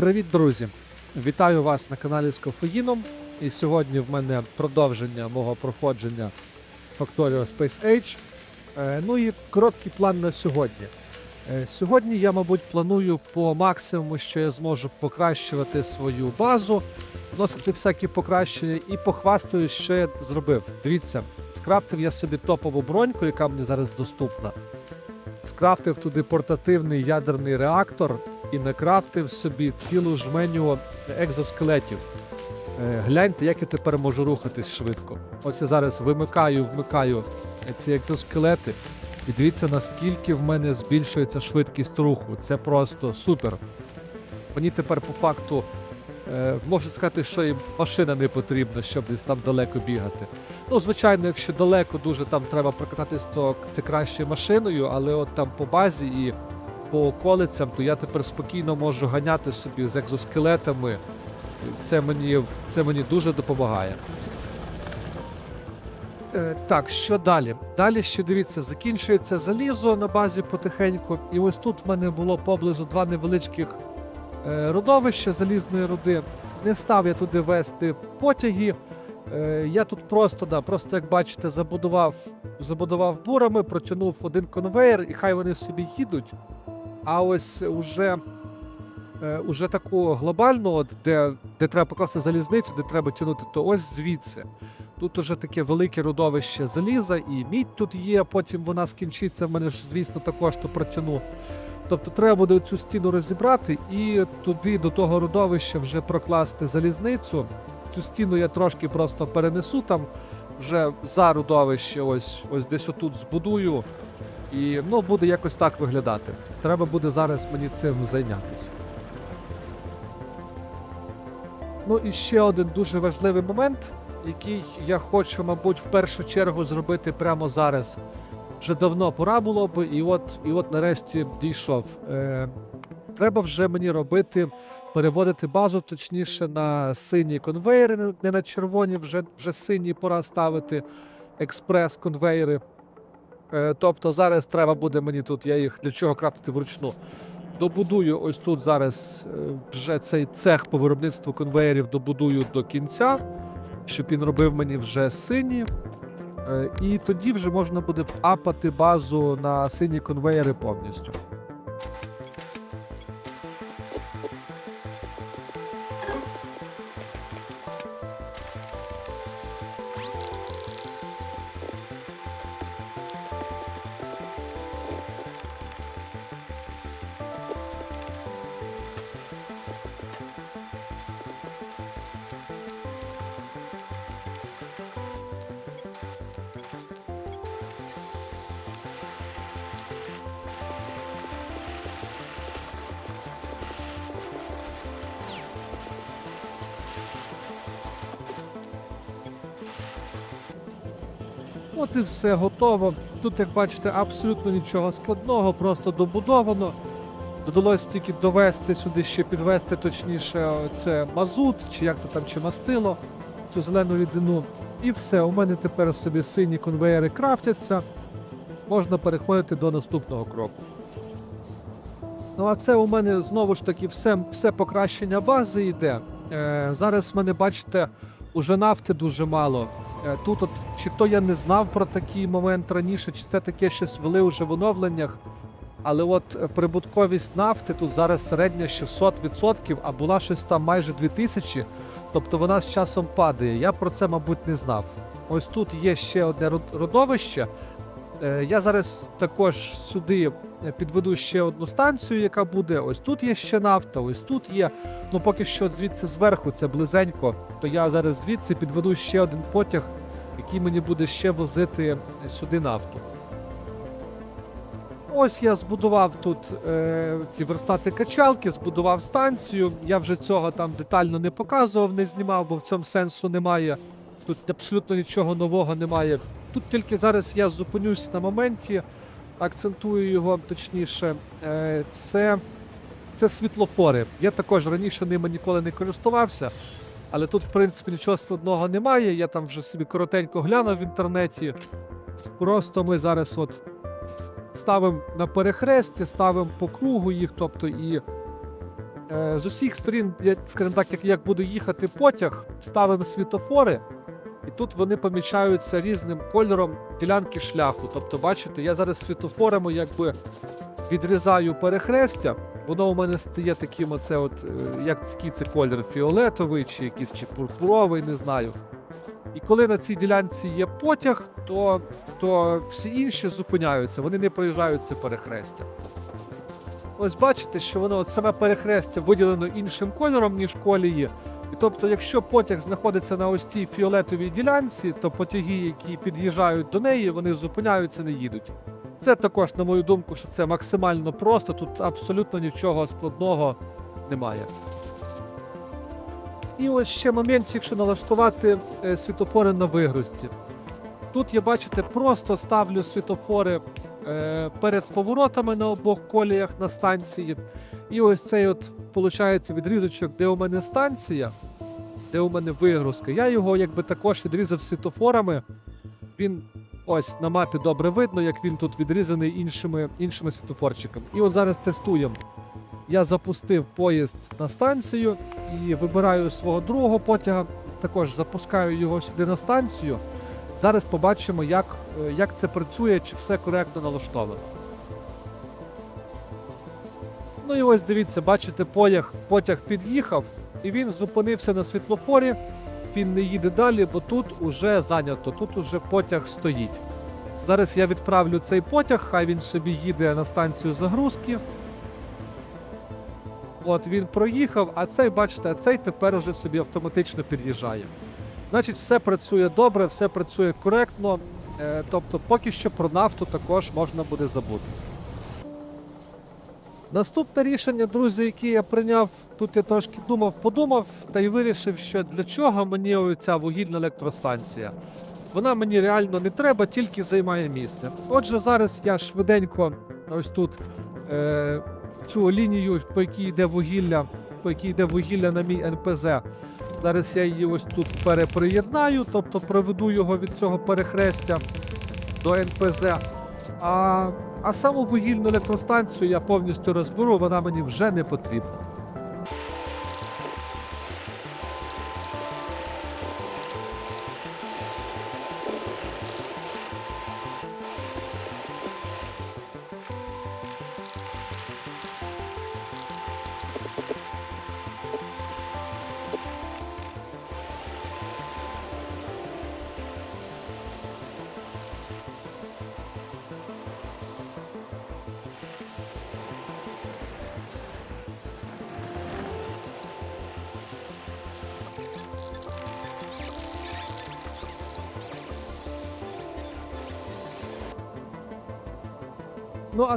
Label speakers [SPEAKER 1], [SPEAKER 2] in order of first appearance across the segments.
[SPEAKER 1] Привіт, друзі! Вітаю вас на каналі з кофеїном. І сьогодні в мене продовження мого проходження Factorio Space Age. Е, ну і короткий план на сьогодні. Е, сьогодні я, мабуть, планую по максимуму, що я зможу покращувати свою базу, вносити всякі покращення і похвастаю, що я зробив. Дивіться, скрафтив я собі топову броньку, яка мені зараз доступна. Скрафтив туди портативний ядерний реактор і накрафтив собі цілу жменю екзоскелетів. Е, Гляньте, як я тепер можу рухатись швидко. Ось я зараз вимикаю, вмикаю ці екзоскелети. І дивіться, наскільки в мене збільшується швидкість руху. Це просто супер. Мені тепер по факту е, можна сказати, що і машина не потрібна, щоб десь там далеко бігати. Ну, звичайно, якщо далеко дуже там треба прокататись, то це краще машиною, але от там по базі і по околицям, то я тепер спокійно можу ганяти собі з екзоскелетами. Це мені, це мені дуже допомагає. Е, так, що далі? Далі ще дивіться, закінчується залізо на базі потихеньку. І ось тут в мене було поблизу два невеличких е, родовища залізної руди. Не став я туди вести потяги. Е, я тут просто, да, просто як бачите, забудував, забудував бурами, протягнув один конвейер, і хай вони собі їдуть. А ось уже, е, уже таку глобальну, де, де треба покласти залізницю, де треба тягнути, то ось звідси. Тут уже таке велике родовище заліза, і мідь тут є, потім вона скінчиться, в мене ж, звісно, також то протягну. Тобто треба буде цю стіну розібрати і туди до того родовища вже прокласти залізницю. Цю стіну я трошки просто перенесу там вже за родовище, ось ось десь отут збудую. І ну, буде якось так виглядати. Треба буде зараз мені цим зайнятися. Ну і ще один дуже важливий момент, який я хочу, мабуть, в першу чергу зробити прямо зараз. Вже давно пора було б, і от, і от нарешті дійшов. Е, треба вже мені робити, переводити базу, точніше, на сині конвейери, не- на червоні, вже, вже сині пора ставити експрес-конвейери. Е, тобто зараз треба буде мені тут, я їх для чого крафтити вручну. Добудую ось тут зараз е, вже цей цех по виробництву конвеєрів добудую до кінця, щоб він робив мені вже сині. Е, І тоді вже можна буде апати базу на сині конвеєри повністю. От і все готово. Тут, як бачите, абсолютно нічого складного, просто добудовано. Додалось тільки довести сюди, ще підвести, точніше, це мазут, чи як це там, чи мастило, цю зелену рідину. І все, у мене тепер собі сині конвеєри крафтяться. Можна переходити до наступного кроку. Ну, а це у мене знову ж таки все, все покращення бази йде. Е, зараз в мене, бачите, уже нафти дуже мало. Е, Тут от чи то я не знав про такий момент раніше, чи це таке щось ввели вже в оновленнях. Але от е, прибутковість нафти тут зараз середня 600%, а була щось там майже 2000, тобто вона з часом падає. Я про це, мабуть, не знав. Ось тут є ще одне родовище. Е, Я зараз також сюди е, підведу ще одну станцію, яка буде. Ось тут є ще нафта, ось тут є. Ну поки що звідси зверху, це близенько, то я зараз звідси підведу ще один потяг, який мені буде ще возити сюди нафту. Ось я збудував тут е, ці верстати качалки, збудував станцію. Я вже цього там детально не показував, не знімав, бо в цьому сенсу немає. Тут абсолютно нічого нового немає. Тут тільки зараз я зупинюсь на моменті, акцентую його точніше. Е, це, це світлофори. Я також раніше ними ніколи не користувався, але тут, в принципі, нічого складного немає. Я там вже собі коротенько глянув в інтернеті. Просто ми зараз от ставимо на перехресті, ставимо по кругу їх, тобто і е, з усіх сторін, скажімо так, як, буде їхати потяг, ставимо світофори, і тут вони помічаються різним кольором ділянки шляху. Тобто, бачите, я зараз світофорами якби відрізаю перехрестя, воно у мене стає таким, оце от, е, як який це колір, фіолетовий чи якийсь чи пурпуровий, не знаю. І коли на цій ділянці є потяг, то, то всі інші зупиняються, вони не проїжджають це перехрестя. Ось бачите, що воно от саме перехрестя виділено іншим кольором, ніж колії. І тобто, якщо потяг знаходиться на ось тій фіолетовій ділянці, то потяги, які під'їжджають до неї, вони зупиняються, не їдуть. Це також, на мою думку, що це максимально просто, тут абсолютно нічого складного немає. І ось ще момент, якщо налаштувати е, світофори на вигрузці. Тут я бачите, просто ставлю світофори е, перед поворотами на обох коліях на станції. І ось цей от, виходить, відрізочок, де у мене станція, де у мене вигрузка. Я його якби також відрізав світофорами. Він ось на мапі добре видно, як він тут відрізаний іншими, іншими світофорчиками. І от зараз тестуємо. Я запустив поїзд на станцію і вибираю свого другого потяга, також запускаю його сюди на станцію. Зараз побачимо, як, е, як це працює, чи все коректно налаштовано. Ну і ось дивіться, бачите, потяг, потяг під'їхав, і він зупинився на світлофорі. Він не їде далі, бо тут уже зайнято, тут уже потяг стоїть. Зараз я відправлю цей потяг, хай він собі їде на станцію загрузки. От він проїхав, а цей, бачите, а цей тепер уже собі автоматично під'їжджає. Значить, все працює добре, все працює коректно. Е, тобто, поки що про нафту також можна буде забути. Наступне рішення, друзі, яке я прийняв, тут я трошки думав, подумав, та й вирішив, що для чого мені ця вугільна електростанція. Вона мені реально не треба, тільки займає місце. Отже, зараз я швиденько ось тут е, цю лінію, по якій йде вугілля, по якій йде вугілля на мій НПЗ. Зараз я її ось тут переприєднаю, тобто проведу його від цього перехрестя до НПЗ. А, а саму вугільну електростанцію я повністю розберу, вона мені вже не потрібна.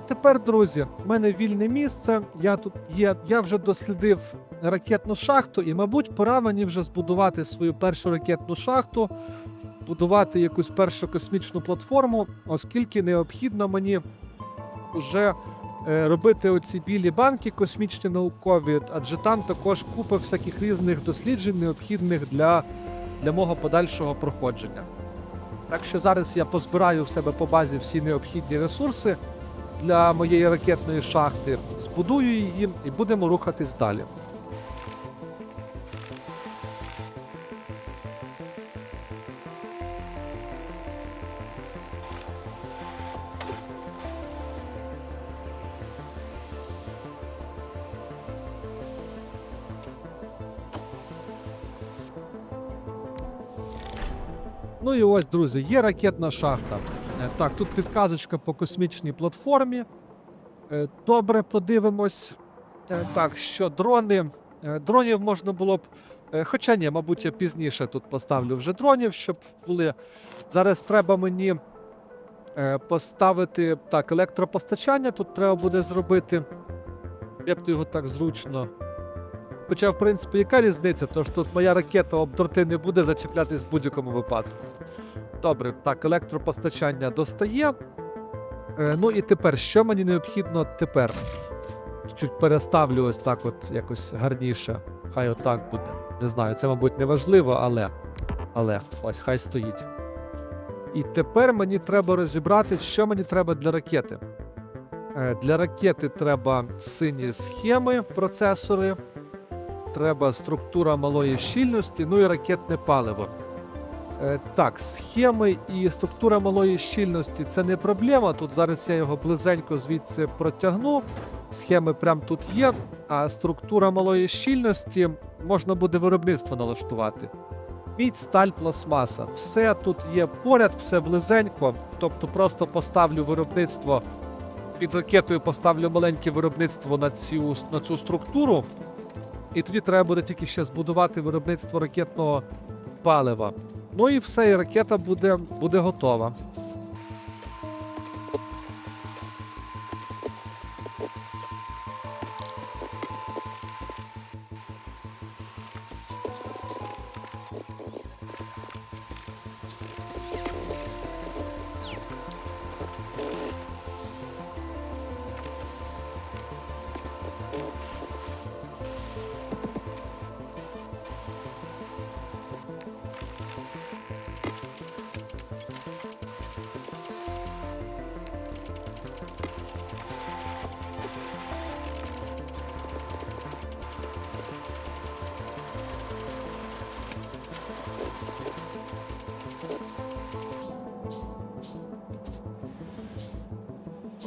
[SPEAKER 1] Тепер, друзі, в мене вільне місце. Я тут є. Я вже дослідив ракетну шахту, і, мабуть, пора мені вже збудувати свою першу ракетну шахту, будувати якусь першу космічну платформу, оскільки необхідно мені вже е, робити оці білі банки космічні наукові, адже там також купа всяких різних досліджень, необхідних для, для мого подальшого проходження. Так що зараз я позбираю в себе по базі всі необхідні ресурси для моєї ракетної шахти, збудую її і будемо рухатись далі. Ну і ось, друзі, є ракетна шахта. Е, Так, тут підказочка по космічній платформі. Е, Добре, подивимось. Е, Так, що дрони. Дронів можна було б. Хоча ні, мабуть, я пізніше тут поставлю вже дронів, щоб були. Зараз треба мені поставити так, електропостачання. Тут треба буде зробити. Як то його так зручно. Хоча, в принципі, яка різниця? Тож тут моя ракета об дроти не буде зачіплятись в будь-якому випадку. Добре, так, електропостачання достає. Е, ну і тепер, що мені необхідно тепер? Чуть переставлю ось так, от якось гарніше. Хай отак буде. Не знаю, це, мабуть, не важливо, але. Але ось хай стоїть. І тепер мені треба розібратись, що мені треба для ракети. Е, Для ракети треба сині схеми, процесори, треба структура малої щільності, ну і ракетне паливо. Е, Так, схеми і структура малої щільності це не проблема. Тут зараз я його близенько звідси протягну. Схеми прям тут є, а структура малої щільності можна буде виробництво налаштувати. Мідь, сталь, пластмаса. Все тут є поряд, все близенько. Тобто просто поставлю виробництво під ракетою поставлю маленьке виробництво на цю, на цю структуру. І тоді треба буде тільки ще збудувати виробництво ракетного палива. Ну і все, і ракета буде, буде готова.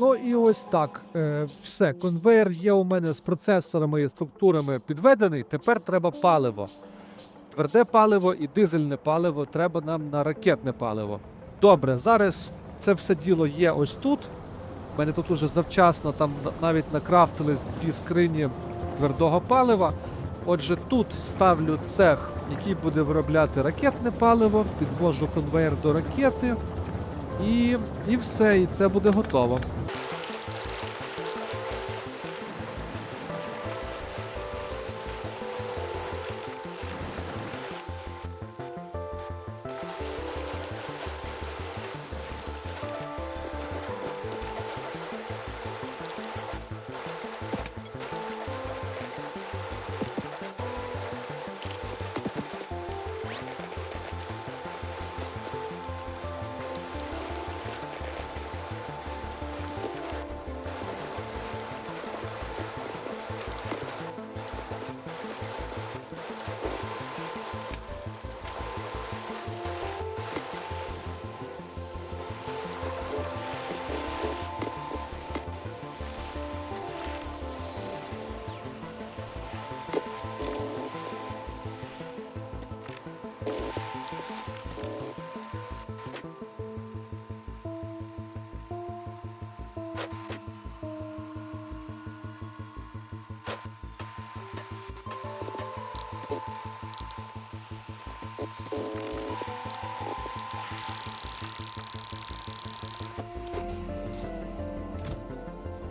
[SPEAKER 1] Ну і ось так. Е, все, конвейер є у мене з процесорами і структурами підведений. Тепер треба паливо. Тверде паливо і дизельне паливо треба нам на ракетне паливо. Добре, зараз це все діло є ось тут. У мене тут уже завчасно там навіть накрафтились дві скрині твердого палива. Отже, тут ставлю цех, який буде виробляти ракетне паливо, підвожу конвейер до ракети. І, і все, і це буде готово.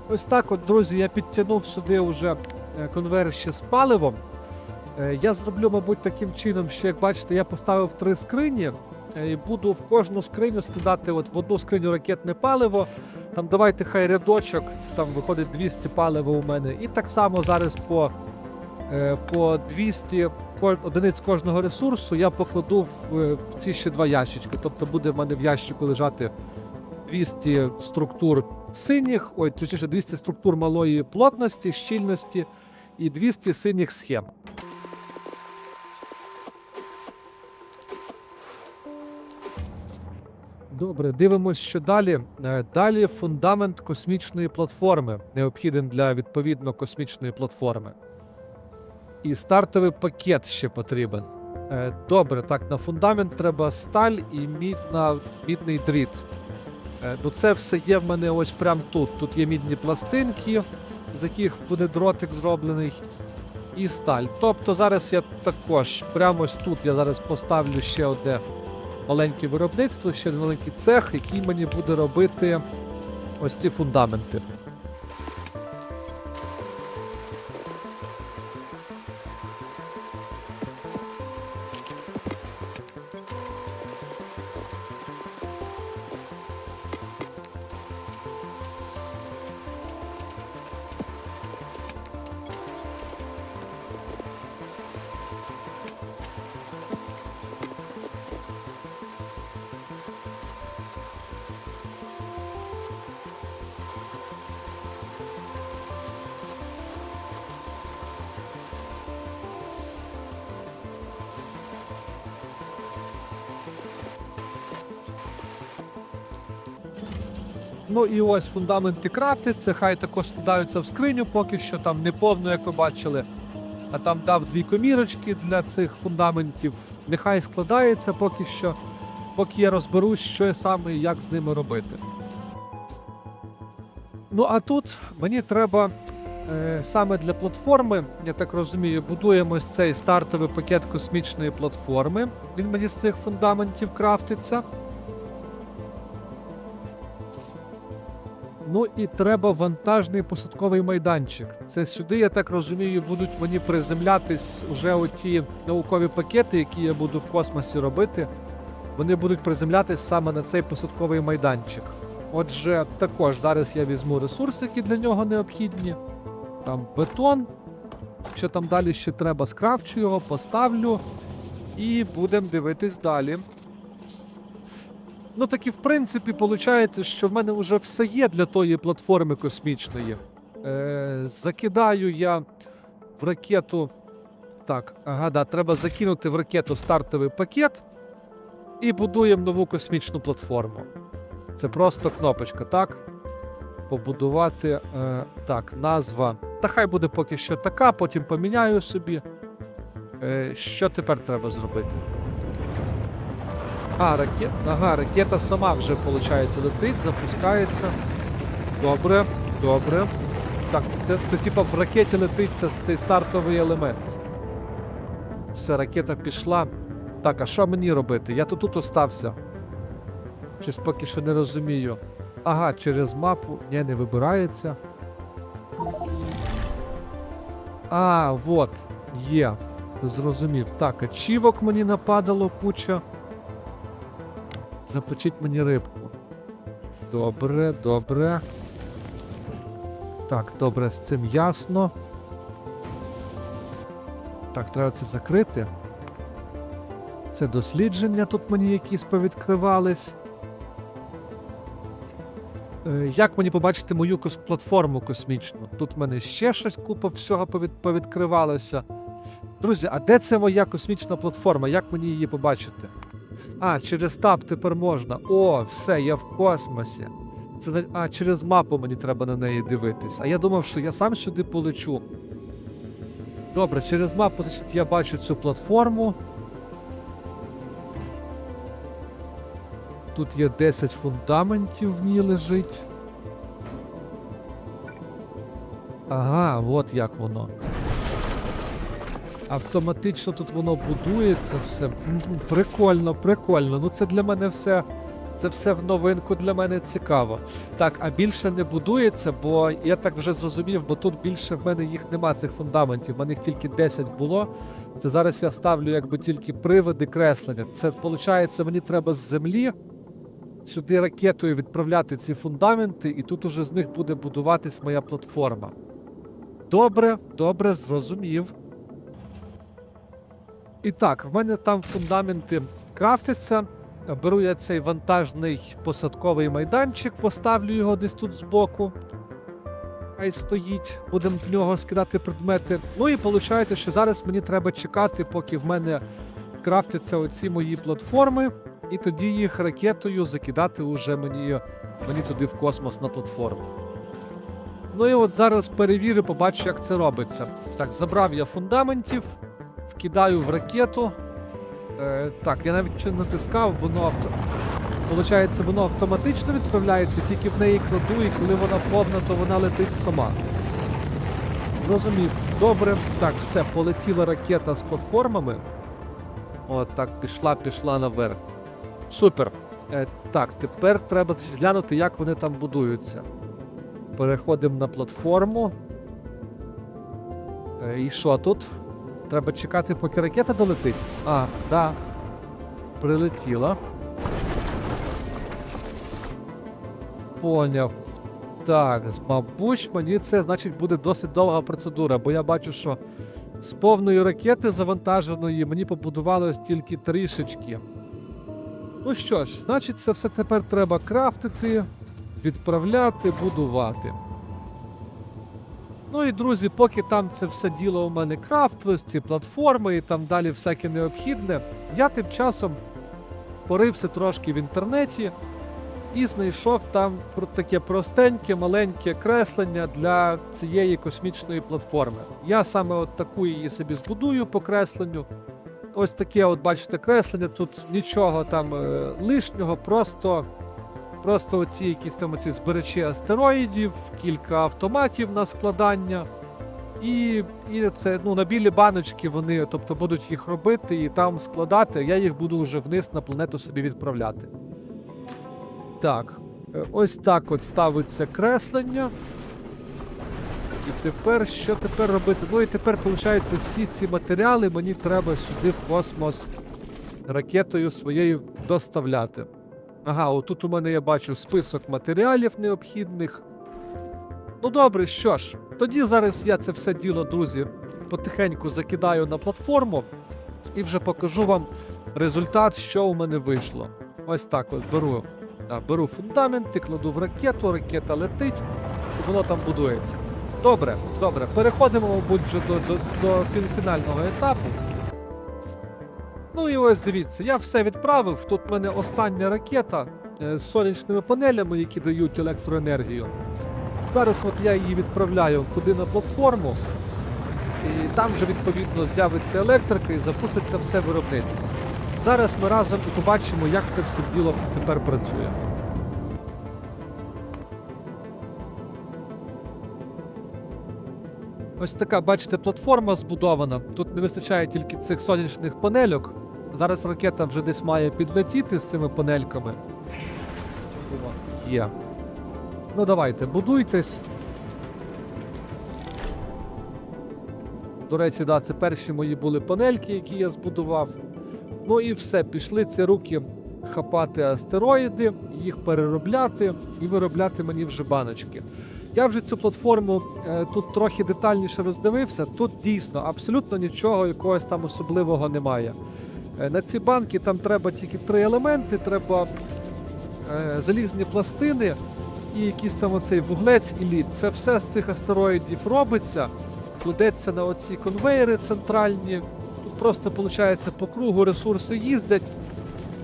[SPEAKER 1] Ось так, от, друзі, я підтягнув сюди вже конвейер ще з паливом. Е, Я зроблю, мабуть, таким чином, що як бачите, я поставив три скрині е, і буду в кожну скриню скидати от в одну скриню ракетне паливо. Там давайте хай рядочок, це там виходить 200 палива у мене. І так само зараз по, е, по 200 ко- одиниць кожного ресурсу я покладу в, е, в ці ще два ящички. Тобто буде в мене в ящику лежати 200 структур синіх, ой, точніше 200 структур малої плотності, щільності і 200 синіх схем. Добре, дивимось, що далі. Е, Далі фундамент космічної платформи, необхіден для відповідно космічної платформи. І стартовий пакет ще потрібен. Е, Добре, так, на фундамент треба сталь і мідна, мідний дріт. Е, Ну, це все є в мене ось прямо тут. Тут є мідні пластинки, з яких буде дротик зроблений, і сталь. Тобто зараз я також, прямо ось тут я зараз поставлю ще одне маленьке виробництво, ще один маленький цех, який мені буде робити ось ці фундаменти. Ну і ось фундаменти крафтяться, хай також складаються в скриню, поки що там не повно, як ви бачили. А там дав дві комірочки для цих фундаментів. Нехай складається поки що, поки я розберусь, що саме і як з ними робити. Ну а тут мені треба е, саме для платформи, я так розумію, будуємо цей стартовий пакет космічної платформи. Він мені з цих фундаментів крафтиться. Ну і треба вантажний посадковий майданчик. Це сюди, я так розумію, будуть мені приземлятись уже оті наукові пакети, які я буду в космосі робити. Вони будуть приземлятись саме на цей посадковий майданчик. Отже, також зараз я візьму ресурси, які для нього необхідні. Там бетон. Що там далі ще треба, скрафчу його, поставлю. І будемо дивитись далі. Ну так і в принципі виходить, що в мене вже все є для тої платформи космічної. Е, закидаю я в ракету. Так, ага, да, треба закинути в ракету стартовий пакет і будуємо нову космічну платформу. Це просто кнопочка, так? Побудувати. Е, так, назва. Та хай буде поки що така, потім поміняю собі. Е, що тепер треба зробити? А, ракет... ага, ракета сама вже, виходить, летить, запускається. Добре, добре. Так, це, це, це типа в ракеті летить це, цей стартовий елемент. Все, ракета пішла. Так, а що мені робити? Я тут тут остався. Щось поки що не розумію. Ага, через мапу. Ні, не вибирається. А, вот, є. Зрозумів. Так, ачівок мені нападало куча. Запечіть мені рибку. Добре, добре. Так, добре, з цим ясно. Так, треба це закрити. Це дослідження тут мені якісь повідкривались. Е, Як мені побачити мою кос- платформу космічну? Тут в мене ще щось купа всього повід... повідкривалося. Друзі, а де це моя космічна платформа? Як мені її побачити? А, через таб тепер можна. О, все, я в космосі. Це а, через мапу мені треба на неї дивитись. А я думав, що я сам сюди полечу. Добре, через мапу значить, я бачу цю платформу. Тут є 10 фундаментів в ній лежить. Ага, от як воно. Автоматично тут воно будується все. Прикольно, прикольно. Ну це для мене все. Це все в новинку для мене цікаво. Так, а більше не будується, бо я так вже зрозумів, бо тут більше в мене їх нема цих фундаментів. В мене їх тільки 10 було. Це зараз я ставлю якби тільки приводи креслення. Це виходить, мені треба з землі сюди ракетою відправляти ці фундаменти, і тут уже з них буде будуватись моя платформа. Добре, добре, зрозумів. І так, в мене там фундаменти крафтяться. Беру я цей вантажний посадковий майданчик, поставлю його десь тут збоку. Хай стоїть, будемо в нього скидати предмети. Ну і виходить, що зараз мені треба чекати, поки в мене крафтяться оці мої платформи, і тоді їх ракетою закидати уже мені, мені туди в космос на платформу. Ну і от зараз перевірю, побачу, як це робиться. Так, забрав я фундаментів, вкидаю в ракету. Е, так, я навіть натискав, воно авто. Получається, воно автоматично відправляється, тільки в неї кладу, і коли вона повна, то вона летить сама. Зрозумів. Добре. Так, все, полетіла ракета з платформами. От так, пішла, пішла наверх. Супер. Е, так, тепер треба глянути, як вони там будуються. Переходимо на платформу. Е, і що тут? Треба чекати, поки ракета долетить. А, да. Прилетіла. Поняв. Так, мабуть, мені це значить буде досить довга процедура, бо я бачу, що з повної ракети завантаженої мені побудувалось тільки трішечки. Ну що ж, значить, це все тепер треба крафтити, відправляти, будувати. Ну і друзі, поки там це все діло у мене крафтилось, ці платформи і там далі всяке необхідне, я тим часом порився трошки в інтернеті і знайшов там таке простеньке, маленьке креслення для цієї космічної платформи. Я саме от таку її собі збудую по кресленню. Ось таке, от бачите, креслення. Тут нічого там е, лишнього, просто, просто оці якісь там оці збирачі астероїдів, кілька автоматів на складання. І, і це ну, на білі баночки вони, тобто будуть їх робити і там складати. Я їх буду вже вниз на планету собі відправляти. Так, е, ось так от ставиться креслення. І тепер що тепер робити? Ну і тепер, виходить, всі ці матеріали мені треба сюди в космос ракетою своєю доставляти. Ага, отут у мене я бачу список матеріалів необхідних. Ну добре, що ж, тоді зараз я це все діло, друзі, потихеньку закидаю на платформу і вже покажу вам результат, що у мене вийшло. Ось так от беру, а, беру фундаменти, кладу в ракету, ракета летить, і воно там будується. Добре, добре, переходимо, мабуть, вже до, до, до фінального етапу. Ну і ось дивіться, я все відправив. Тут в мене остання ракета е, з сонячними панелями, які дають електроенергію. Зараз от я її відправляю туди на платформу, і там вже відповідно з'явиться електрика і запуститься все виробництво. Зараз ми разом і побачимо, як це все діло тепер працює. Ось така, бачите, платформа збудована. Тут не вистачає тільки цих сонячних панельок. Зараз ракета вже десь має підлетіти з цими панельками. Є. Ну давайте, будуйтесь. До речі, да, це перші мої були панельки, які я збудував. Ну і все, пішли ці руки хапати астероїди, їх переробляти і виробляти мені вже баночки. Я вже цю платформу е, тут трохи детальніше роздивився. Тут дійсно абсолютно нічого якогось там особливого немає. Е, на ці банки там треба тільки три елементи: треба е, залізні пластини і якийсь там оцей вуглець і лід. Це все з цих астероїдів робиться, кладеться на оці конвейери центральні. Тут просто виходить по кругу ресурси їздять.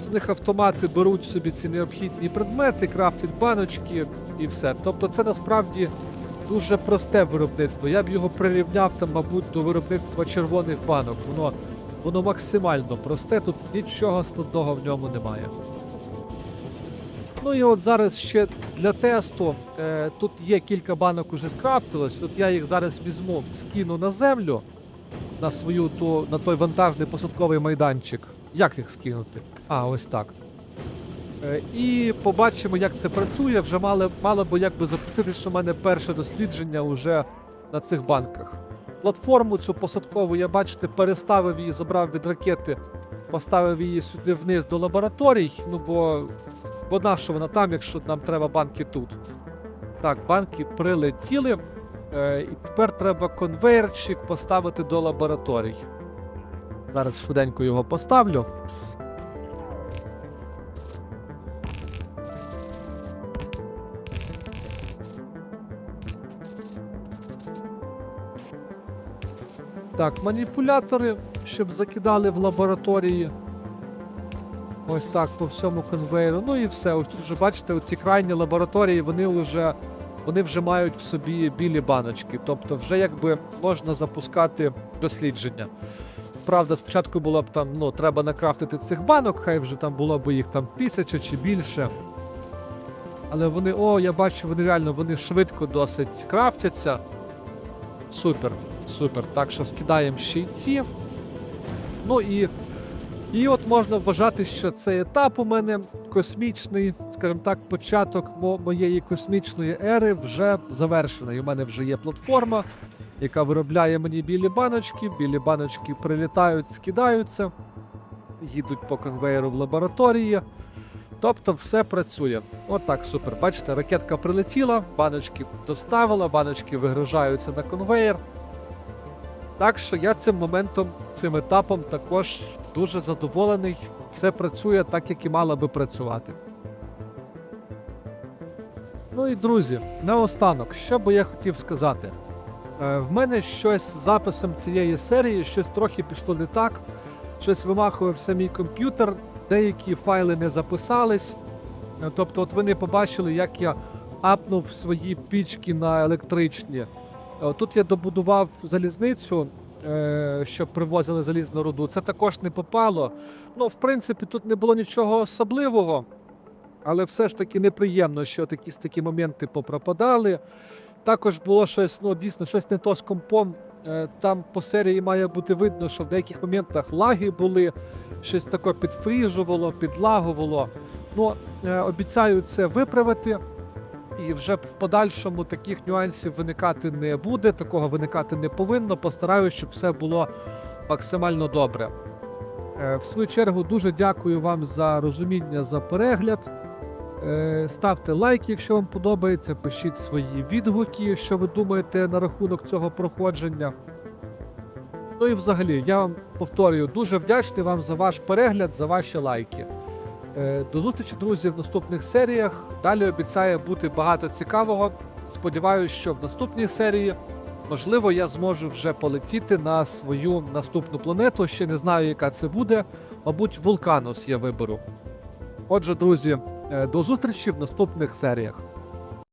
[SPEAKER 1] З них автомати беруть собі ці необхідні предмети, крафтять баночки і все. Тобто це насправді дуже просте виробництво. Я б його прирівняв там, мабуть, до виробництва червоних банок. Воно, воно максимально просте, тут нічого складного в ньому немає. Ну і от зараз ще для тесту е, тут є кілька банок уже скрафтилось. От я їх зараз візьму, скину на землю на свою ту, на той вантажний посадковий майданчик. Як їх скинути? А, ось так. Е, І побачимо, як це працює. Вже мало, мало би якби запустити, що в мене перше дослідження вже на цих банках. Платформу цю посадкову, я бачите, переставив її, забрав від ракети, поставив її сюди вниз до лабораторій. Ну бо, бо на що вона там, якщо нам треба банки тут. Так, банки прилетіли. Е, і тепер треба конвейерчик поставити до лабораторій. Зараз швиденько його поставлю. Так, маніпулятори, щоб закидали в лабораторії. Ось так по всьому конвейеру. Ну і все. Ось тут вже бачите, оці крайні лабораторії, вони вже, вони вже мають в собі білі баночки. Тобто, вже якби можна запускати дослідження. Правда, спочатку було б там, ну, треба накрафтити цих банок, хай вже там було б їх там тисяча чи більше. Але вони, о, я бачу, вони реально вони швидко досить крафтяться. Супер, супер. Так що скидаємо ще й ці. Ну і, і от можна вважати, що цей етап у мене космічний, скажімо так, початок мо- моєї космічної ери вже завершений. У мене вже є платформа, яка виробляє мені білі баночки. Білі баночки прилітають, скидаються, їдуть по конвейеру в лабораторії. Тобто все працює. Отак, супер. Бачите, ракетка прилетіла, баночки доставила, баночки вигружаються на конвейер. Так що я цим моментом, цим етапом також дуже задоволений. Все працює так, як і мало би працювати. Ну і друзі, наостанок, що би я хотів сказати. Е, в мене щось з записом цієї серії, щось трохи пішло не так, щось вимахував самий комп'ютер, деякі файли не записались. Е, Тобто, от ви не побачили, як я апнув свої пічки на електричні. Е, Тут я добудував залізницю, е, щоб привозили залізну руду. Це також не попало. Ну, в принципі, тут не було нічого особливого, але все ж таки неприємно, що якісь такі моменти попропадали. Також було щось, ну дійсно, щось не то з компом. Е, Там по серії має бути видно, що в деяких моментах лаги були, щось таке підфріжувало, підлагувало. Ну, обіцяю це виправити. І вже в подальшому таких нюансів виникати не буде, такого виникати не повинно. Постараюсь, щоб все було максимально добре. Е, В свою чергу дуже дякую вам за розуміння, за перегляд. Е, Ставте лайк, якщо вам подобається, пишіть свої відгуки, що ви думаєте на рахунок цього проходження. Ну і взагалі, я вам повторюю, дуже вдячний вам за ваш перегляд, за ваші лайки. Е, До зустрічі, друзі, в наступних серіях. Далі обіцяє бути багато цікавого. Сподіваюсь, що в наступній серії, можливо, я зможу вже полетіти на свою наступну планету. Ще не знаю, яка це буде. Мабуть, Вулканус я виберу. Отже, друзі, е, до зустрічі в наступних серіях.